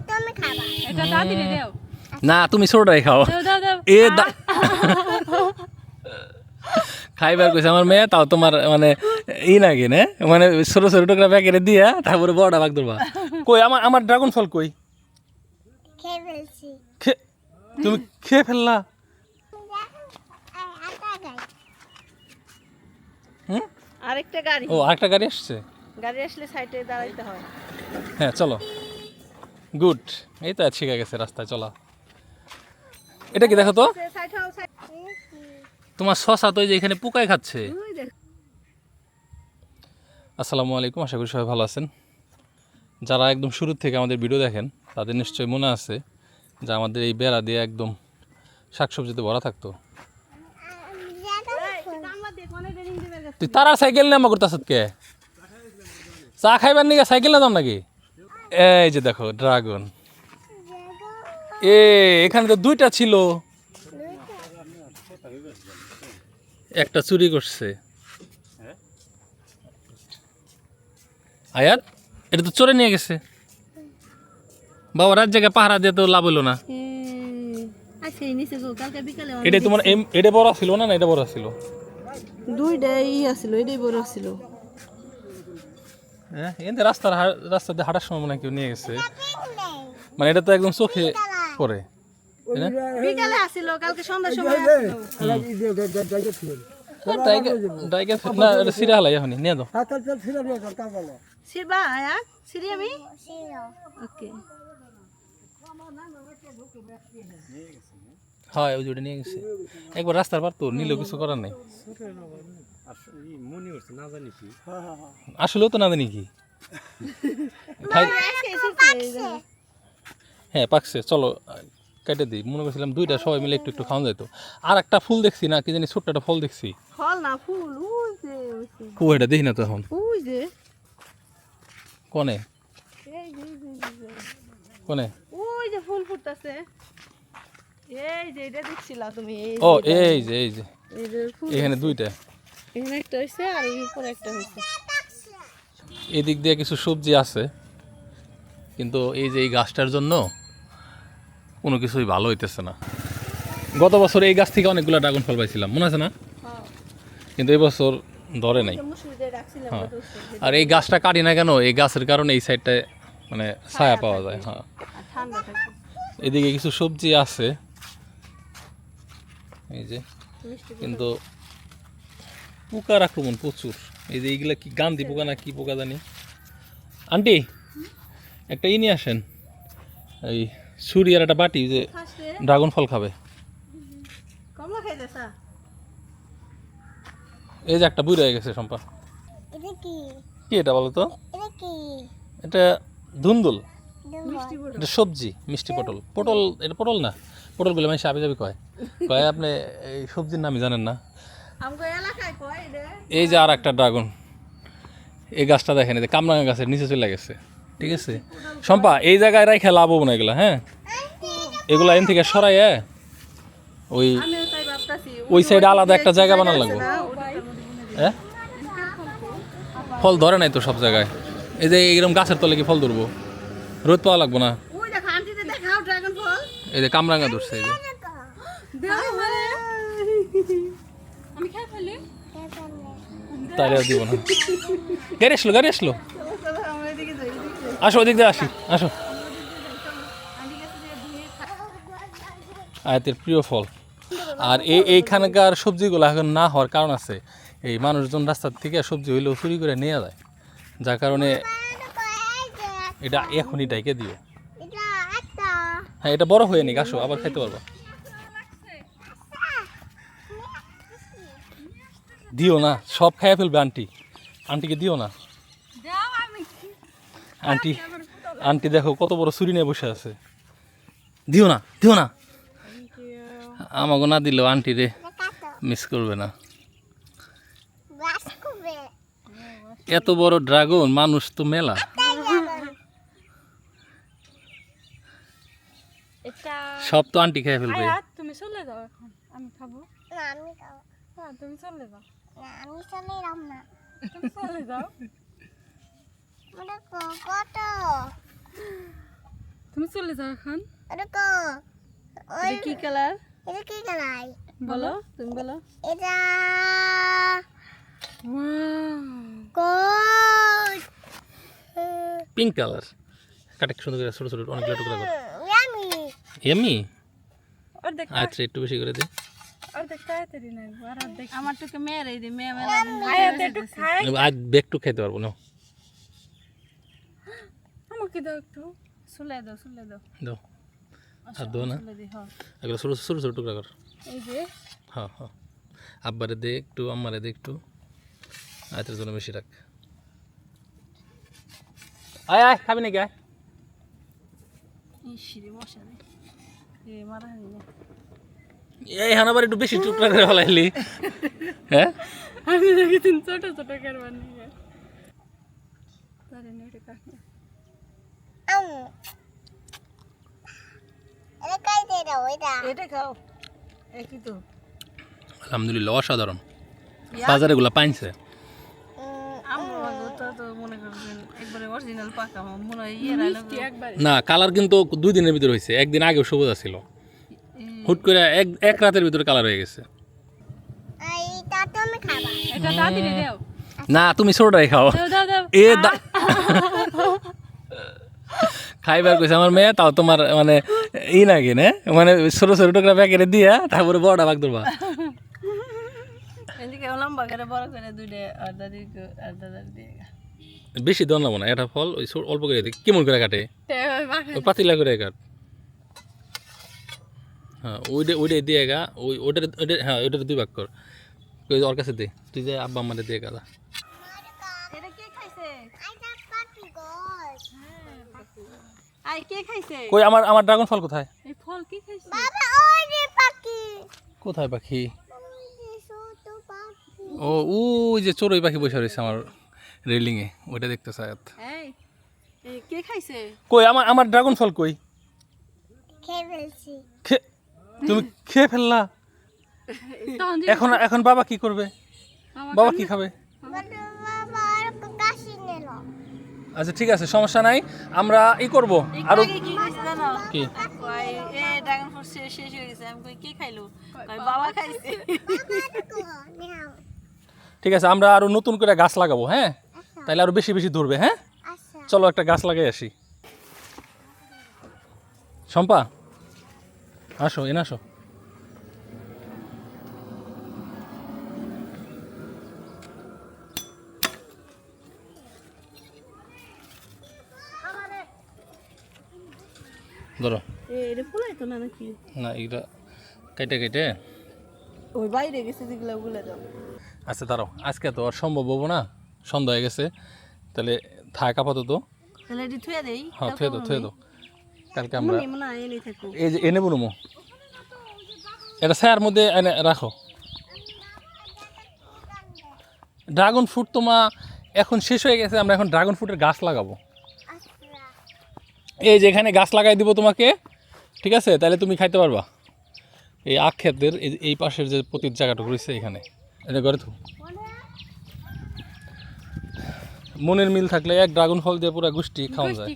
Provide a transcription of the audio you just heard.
তুমি খাবা। এটা দাদি রে না তুমি ছোটটাই খাও। দাও দাও দাও। এ দা- খাইবার কইছে আমার মেয়ে তাও তোমার মানে ই নাকি না? মানে ছোট ছোট টুকরা প্যাকেটে দিয়া তারপরে বড়টা ভাগ ধরবা। কই আমার আমার ড্রাগন ফল কই? খেয়ে ফেলছি। তুমি খেয়ে ফেললা? আরেকটা গাড়ি। ও আরেকটা গাড়ি আসছে? গাড়ি আসলে সাইডে দাঁড়াইতে হয়। হ্যাঁ চলো। গুড এই তো শিখে গেছে রাস্তায়, চলা। এটা কি দেখো তো? তোমার শশা তো এখানে পোকায় খাচ্ছে। আসসালামু আলাইকুম, আশা করি সবাই ভালো আছেন। যারা একদম শুরু থেকে আমাদের ভিডিও দেখেন, তাদের নিশ্চয়ই মনে আছে যে আমাদের এই বেড়া দিয়ে একদম শাকসবজিতে ভরা থাকতো। তুই তারা সাইকেল নামা করতেছ কে? চা খাইবার নিকে সাইকেল না দাম নাকি? এই যে দেখো ড্রাগন এ এখানে তো দুইটা ছিল। একটা চুরি করছে। আয়াত এটা তো চোরে নিয়ে গেছে। বাবা রাত জায়গায় পাহারা দিয়ে তো লাভ হলো না। আজকে নিচে গো কালকে বিকালে এটা তোমার এটা বড় ছিল না না এটা বড় ছিল? দুইটাই আছিল এটাই বড় ছিল। হ্যাঁ এতে রাস্তার রাস্তা দিয়ে হাঁটার সময় মনে কেউ নিয়ে গেছে। মানে এটা তো একদম চোখে পড়ে না? বিকালে আসছিল কালকে সন্ধ্যার সময় আসছিল ডাইগে- ডাইগে না এটা সিরা হালাই এখনই নিয়ে দাও সিরবা আয়া সিরি আমি? ওকে। হয় ওই জুড়ে নিয়ে গেছে। একবার রাস্তার পার তো নিলেও কিছু করার নেই। আসলেও তো না জানি কি। হ্যাঁ পাকছে। চলো কেটে দিই। মনে করছিলাম দুইটা সবাই মিলে একটু একটু খাওয়া যেত আর একটা ফুল দেখছি না কি জানি ছোট্ট একটা ফল দেখছি। ফল না ফুল ওই যে ওই যে, ও এটা দেখি না তো এখন। ওই যে। কনে? এই যে, এই যে, এই যে, কনে? ওই যে ফুল ফুটতাছে। এই যে এটা দেখছিলা তুমি এই ও এই যে এই যে। এখানে দুইটা। এখানে একটা হইছে আর এই উপরে একটা হইছে। এদিক দিয়ে কিছু সবজি আছে কিন্তু এই যে এই গাছটার জন্য কোনো কিছুই ভালো হইতেছে না। গত বছর এই গাছ থেকে অনেকগুলো ড্রাগন ফল পাইছিলাম মনে আছে না? হ্যাঁ। কিন্তু এই বছর ধরে নাই। হ্যাঁ। আর এই গাছটা কাটি না কেন এই গাছের কারণে এই সাইডটায় মানে ছায়া পাওয়া যায় হ্যাঁ। এদিকে কিছু সবজি আছে। এই যে কিন্তু পোকার আক্রমণ প্রচুর। এই যে এইগুলা কি গান্ধি পোকা না কি পোকা জানি। আন্টি একটা ই নিয়ে আসেন। এই ছুরি আর একটা বাটি যে ড্রাগন ফল খাবে। এই যে একটা বুড়ে হয়ে গেছে সম্পা কি? কি এটা বলো তো? এটা ধুন্দুল। এটা সবজি মিষ্টি পটল। পটল এটা পটল না। পটলগুলো মানে সাবি যাবি কয়। কয় আপনি এই সবজির নামই জানেন না। এই যে আর একটা ড্রাগন। এই গাছটা দেখেন এই কামরাঙা গাছের নিচে চলে গেছে। ঠিক আছে? শম্পা এই জায়গায় রাখে লাভ হব না এগুলা হ্যাঁ? এগুলা এন থেকে সরাই ওই ওই সাইডে আলাদা একটা জায়গা বানানো লাগবে। হ্যাঁ? ফল ধরে নাই তো সব জায়গায়। এই যে এইরকম গাছের তলে কি ফল ধরবো? রোদ পাওয়া লাগবো না? এই যে কামরাঙা ধরছে এই যে। আমি খাই ফেলি? তাহলে দিব না। গাড়ি আসলো গাড়ি আসলো। আসো ওদিক দিয়ে আসি আসো। আয়াতের প্রিয় ফল। আর এই এইখানকার সবজিগুলো এখন না হওয়ার কারণ আছে। এই মানুষজন রাস্তার থেকে সবজি হইলেও চুরি করে নিয়ে যায়। যার কারণে এটা এখনই ডাইকে দিও। এটা হ্যাঁ এটা বড় হয়ে নিক আসো আবার খাইতে পারবা। দিও না সব খাইয়া ফেলবে আন্টি। আন্টিকে দিও না। আন্টি আন্টি দেখো কত বড় ছুরি নিয়ে বসে আছে। দিও না দিও না। আমাকে না দিলেও আন্টি রে মিস করবে না। এত বড় ড্রাগন মানুষ তো মেলা। সব তো আন্টি খেয়ে ফেলবে। তুমি চলে যাও এখন। আমি খাব। না আমি খাব। হ্যাঁ তুমি চলে যাও। না আমি চলে এলাম না তুমি চলে যাও ওটা কত? তুমি চলে যাও এখন। কো ওই এটা কি কালার? এটা কি কালাই বলো তুমি বলো। এটা পিঙ্ক কালার। কাটে সুন্দর করে ছোট ছোট অনেকগুলো টুকরা করে। ইয়ামি। আচ্ছা একটু বেশি করে দে। একটু খেতে পারব না আমাকে দাও একটু। সুলে দাও সুলে দাও। দাও। আর দো না। হ্যাঁ। এগুলো ছোট ছোট ছোট টুকরা কর। এই যে। হ্যাঁ হ্যাঁ। আব্বারে দে একটু আম্মারে দে একটু। আয়তের জন্য বেশি রাখ। আয় আয় খাবি নাকি আয়? এই মশা রে মারা না এই হান আবার একটু বেশি টুকরা করে ফেলাইলি। হ্যাঁ? আমি দেখি তিন ছোট ছোট কারবার নিয়ে তারে নেটে কাকে আম এটা কাই দে দাও এটা এটা খাও। একই তো। আলহামদুলিল্লাহ অসাধারণ। বাজারে গুলা পাইছে আমরা তো তো মনে করছেন একবারে অরিজিনাল পাকা আম। মনে হয় ইয়ে না কালার কিন্তু দুই দিনের ভিতরে হয়েছে একদিন আগেও সবুজ ছিল হুট করে এক এক রাতের ভিতরে কালার হয়ে গেছে। এইটা তুমি খাবা। এটা দাদি রে দাও। না তুমি ছোটটাই খাও। দাও দাও দাও। এ দা খাইবার কইছে আমার মেয়ে তাও তোমার মানে ই নাকি না? মানে ছোট ছোট টুকরা প্যাকেটে দিয়া তারপরে বড়টা ভাগ ধরবা। এদিকে লম্বা করে বড় করে দুইটা আর দাদি আর দাদার দিয়ে বেশি দন না এটা ফল ওই অল্প করে দিই কেমন করে কাটে? পাতিলা করে কাট। হ্যাঁ ওইটা ওইটা দিয়ে গা ওই ওইটার ওইটা হ্যাঁ ওইটার দুই ভাগ কর। ওর কাছে দে। তুই যে আব্বা আমাদের দিয়ে আই কে খাইছে? কই আমার আমার ড্রাগন ফল কোথায়? এই ফল কে খাইছে? বাবা ওই যে পাখি। কোথায় পাখি। ও ওই যে চড়ুই পাখি বসে রয়েছে আমার রেলিংয়ে। ওইটা দেখতে চাই। এই এই কে খাইছে? কই আমার আমার ড্রাগন ফল কই? খেয়ে ফেলছি। খে তুমি খেয়ে ফেললা। এখন এখন বাবা কি করবে? বাবা কি খাবে? আচ্ছা ঠিক আছে সমস্যা নাই। আমরা ই করব। আরও কি? ঠিক আছে আমরা আরও নতুন করে গাছ লাগাবো হ্যাঁ? তাহলে আরও বেশি বেশি ধরবে হ্যাঁ? আচ্ছা। চলো একটা গাছ লাগাই আসি। শম্পা? আসো এনে আসো। ধরো। এ এটা ফুলাই তো না নাকি? না এইটা কেটে কেটে। ওই বাইরে গেছে যেগুলো ওগুলো দাও। আচ্ছা দাঁড়াও আজকে তো আর সম্ভব হব না। সন্ধ্যা হয়ে গেছে। তাহলে থাক আপাতত। তাহলে এটি থুয়ে দেই। হ্যাঁ থুয়ে দাও থুয়ে দাও। কালকে আমরা এই যে এনে বলুমো এটা ছায়ার মধ্যে এনে রাখো। ড্রাগন ফ্রুট তোমা এখন শেষ হয়ে গেছে আমরা এখন ড্রাগন ফ্রুটের গাছ লাগাবো। আচ্ছা এই যে এখানে গাছ লাগাই দিব তোমাকে ঠিক আছে? তাহলে তুমি খাইতে পারবা। এই আখ ক্ষেতের এই এই পাশের যে প্রতির জায়গাটুকু রয়েছে এখানে। এটা করে তো মনের মিল থাকলে এক ড্রাগন ফল দিয়ে পুরো গোষ্ঠী খাওয়া যায়।